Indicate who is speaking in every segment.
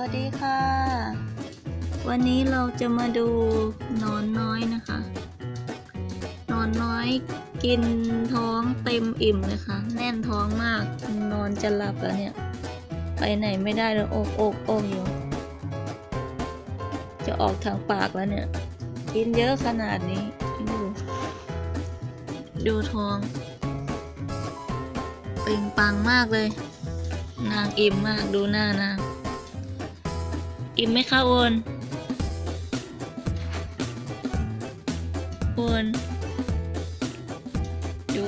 Speaker 1: วัสดีค่ะ วันนี้เราจะมาดูนอนน้อยนะคะ นอนน้อยกินท้องเต็มอิ่มเลยค่ะ แน่นท้องมาก นอนจะหลับแล้วเนี่ย ไปไหนไม่ได้แล้วโอกโอกโอกอยู่ จะออกทางปากแล้วเนี่ย กินเยอะขนาดนี้ ดูดูท้องเป่งปังมากเลย นางอิ่มมากดูหน้านาง อิ่มไหมคะโอนโอนดู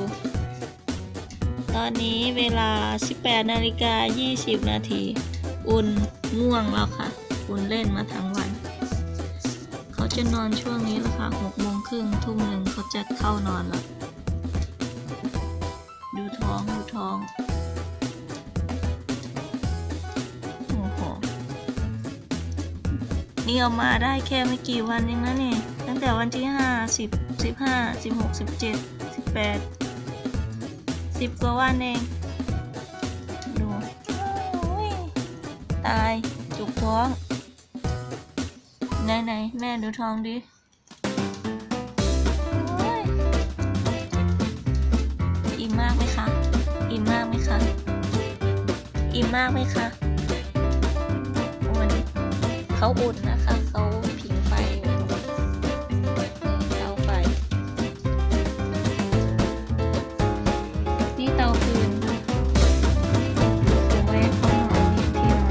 Speaker 1: ตอนนี้เวลา 18นาฬิกา20 นาทีอุ่นง่วงแล้วค่ะ อุ่นเล่นมาทั้งวัน เขาจะนอนช่วงนี้แล้วค่ะ6โมงครึ่งทุ่มหนึ่งเขาจะเข้านอนแล้ว ดูท้อง ดูท้อง นี่เอามาได้แค่ไม่กี่วันเองนะนี่ตั้งแต่วันที่ห้าสิบสิบห้าสิบหกสิบเจ็ดสิบแปดสิบกว่าวันเอง ดูโอ้ยตาย จุกท้อง ไหนไหนแม่ดูท้องดิโอ้ยอิ่มมากไหมคะ อิ่มมากไหมคะ อิ่มมากไหมคะ เขาอุ่นนะคะเขาผิงไฟอยู่นี่เตาไฟ นี่เตาฟืนค่ะเอาไว้เขานอนนี่ที่น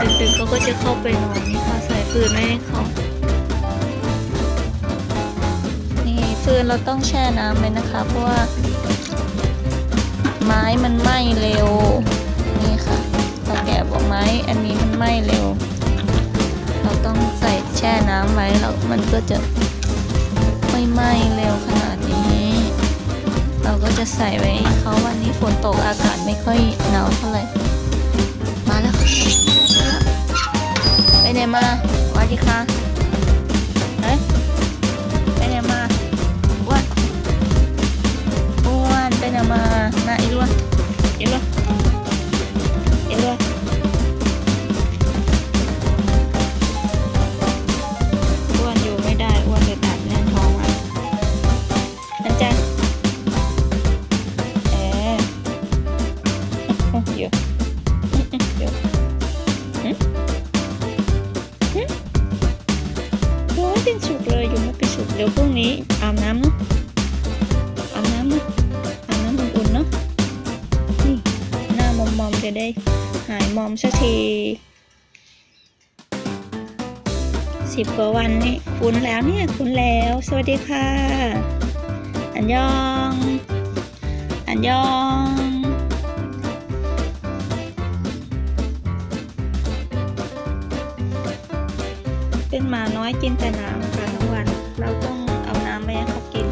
Speaker 1: อนเดึกๆเขาก็จะเข้าไปนอนนี่ค่ะใส่ฟืนไว้ให้เขานี่ฟืนเราต้องแช่น้ำเลยนะคะ เพราะว่า ไม้มันไหม้เร็วนี่ค่ะ เราแกะบอกไม้อันนี้มันไหม้เร็ว เราต้องใส่แช่น้ำไว้แล้วมันก็จะไม่ไหม้เร็วขนาดนี้ เราก็จะใส่ไว้เขาวันนี้ฝนตกอากาศไม่ค่อยหนาวเท่าไหร่มาแล้วค่ะไปไหนมาสวัสดีค่ะ เดี๋ยวเดี๋ยวหึหึโอ้ยเป็นสุกเลยอยู่ไม่เป็นสุกเดี๋ยวพรุ่งนี้อาบน้ำเนาะอาบน้ำนะอาบน้ำอุ่นๆเนาะนี่หน้ามอมมอมๆจะได้หายมอมสักทีสิบกว่าวันนี่คุ้นแล้วเนี่ยคุ้นแล้ว สวัสดีค่ะ อันยอง อันยอง เป็นหมาน้อยกินแต่น้ำค่ะทั้งวัน เราต้องเอาน้ำไปให้เขากิน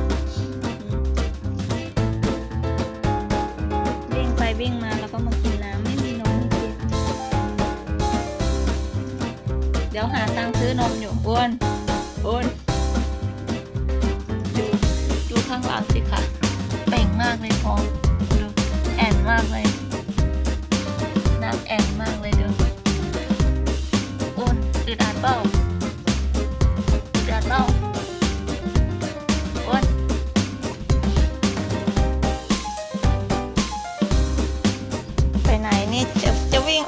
Speaker 1: วิ่งไปวิ่งมาแล้วก็มากินน้ำไม่มีนมให้กิน เดี๋ยวหาตังค์ซื้อนมอยู่อ้วนอ้วนดูดูข้างหลังสิค่ะเป่งมากเลยท้องดูแอนมากเลยน้ำแอนมากเลยดูอ้วนอึดอัดเปล่า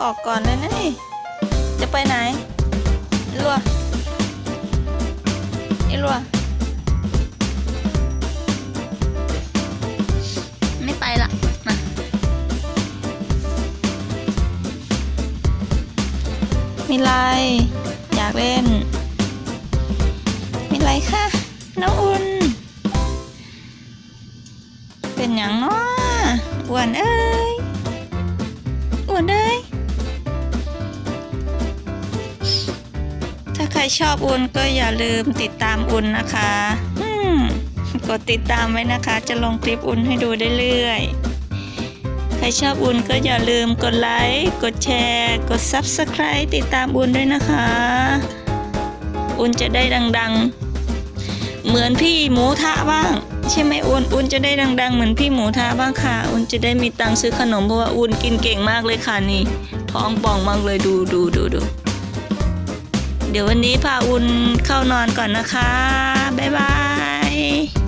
Speaker 1: ออกก่อนเลยนะนี่ จะไปไหนรัวไอ้รัวไม่ไปละมามีไร อยากเล่น มีไรค่ะ น้องอุ่น เป็นอย่างน้ออ้วนเอ้ยอ้วนเอ้ย ใครชอบอุ่นก็อย่าลืมติดตามอุ่นนะคะกดติดตามไว้นะคะ จะลงคลิปอุ่นให้ดูเรื่อยๆ ใครชอบอุ่นก็อย่าลืมกดไลค์ กดแชร์ กด Subscribe ติดตามอุ่นด้วยนะคะ อุ่นจะได้ดังๆ เหมือนพี่หมูทะบ้าง ใช่ไหมอุ่นอุ่นจะได้ดัง ๆ เหมือนพี่หมูทะบ้างค่ะ อุ่นจะได้มีตังค์ซื้อขนมเพราะว่าอุ่นกินเก่งมากเลยค่ะนี่ ท้องป่องมากเลยดูดูดูดู เดี๋ยววันนี้พาอุ่นเข้านอนก่อนนะคะ บ๊ายบาย